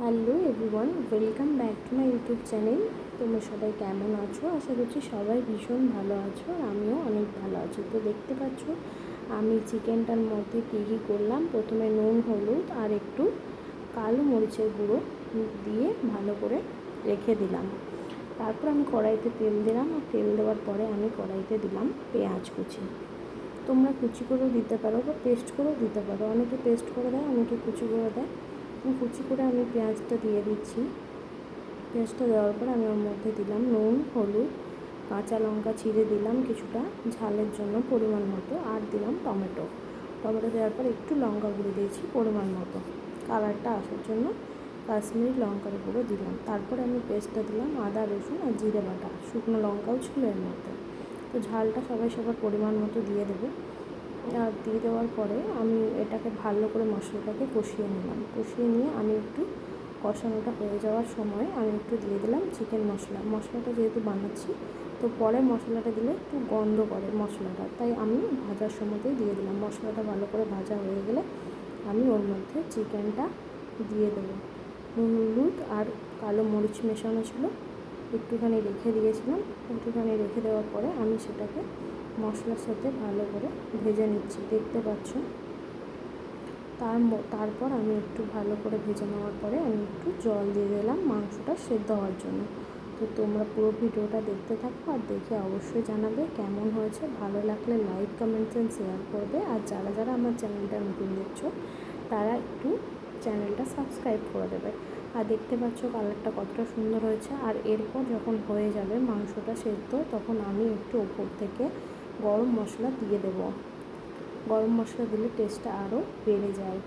Hello everyone, welcome back to my YouTube channel. তোমরা সবাই কেমন আছো? আশা করছি সবাই ভীষণ ভালো আছো আর আমিও অনেক ভালো আছি। তো দেখতে পাচ্ছ, আমি চিকেনটার মধ্যে কী কী করলাম? প্রথমে নুন, হলুদ আর একটু কালো মরিচের গুঁড়ো দিয়ে ভালো করে রেখে দিলাম। তারপর আমি কড়াইতে তেল দিলাম আর তেল দেওয়ার পরে আমি কড়াইতে দিলাম পেঁয়াজ কুচি। তোমরা কুচি করেও দিতে পারো বা পেস্ট করেও দিতে পারো। অনেকে পেস্ট করে দেয়, অনেকে কুচি করে দেয়। কুচি করে আমি পেঁয়াজটা দিয়ে দিচ্ছি। পেঁয়াজটা দেওয়ার পর আমি ওর মধ্যে দিলাম নুন, হলুদ, কাঁচা লঙ্কা ছিঁড়ে দিলাম কিছুটা ঝালের জন্য পরিমাণ মতো, আর দিলাম টমেটো। টমেটো দেওয়ার পর একটু লঙ্কা গুঁড়ো দিয়েছি পরিমাণ মতো। কালারটা আসার জন্য কাশ্মীরি লঙ্কার গুঁড়ো দিলাম। তারপরে আমি পেস্টটা দিলাম আদা, রসুন আর জিরে বাটা। শুকনো লঙ্কাও ছিল এর মধ্যে। তো ঝালটা সবাই সবার পরিমাণ মতো দিয়ে দেবে। আর দিয়ে দেওয়ার পরে আমি এটাকে ভালো করে মশলাটাকে কষিয়ে নিলাম। কষিয়ে নিয়ে আমি একটু কষানোটা হয়ে যাওয়ার সময় আমি একটু দিয়ে দিলাম চিকেন মশলা। মশলাটা যেহেতু বানাচ্ছি, তো পরে মশলাটা দিলে একটু গন্ধ করে মশলাটা। তাই আমি ভাজার সময়তেই দিয়ে দিলাম। মশলাটা ভালো করে ভাজা হয়ে গেলে আমি ওর মধ্যে চিকেনটা দিয়ে দেবো। হলুদ আর কালো মরিচ মেশানো ছিল। একটুখানি রেখে দিয়েছিলাম, একটুখানি রেখে দেওয়ার পরে আমি সেটাকে মশলার সাথে ভালো করে ভেজে নিচ্ছি, দেখতে পাচ্ছ? তার তারপর আমি একটু ভালো করে ভেজে নেওয়ার পরে আমি একটু জল দিয়ে দিলাম মাংসটা সেদ্ধ হওয়ার জন্য। তো তোমরা পুরো ভিডিওটা দেখতে থাকো আর দেখে অবশ্যই জানাবে কেমন হয়েছে। ভালো লাগলে লাইক, কমেন্টস অ্যান্ড শেয়ার করবে। আর যারা যারা আমার চ্যানেলটা নতুন দেখছ, তারা একটু চ্যানেলটা সাবস্ক্রাইব করে দেবে। আর দেখতে পাচ্ছ কালারটা কতটা সুন্দর হয়েছে। আর এরপর যখন হয়ে যাবে মাংসটা সেদ্ধ, তখন আমি একটু ওপর থেকে গরম মশলা দিয়ে দেব। গরম মশলা দিলে টেস্টটা আরও বেড়ে যায়।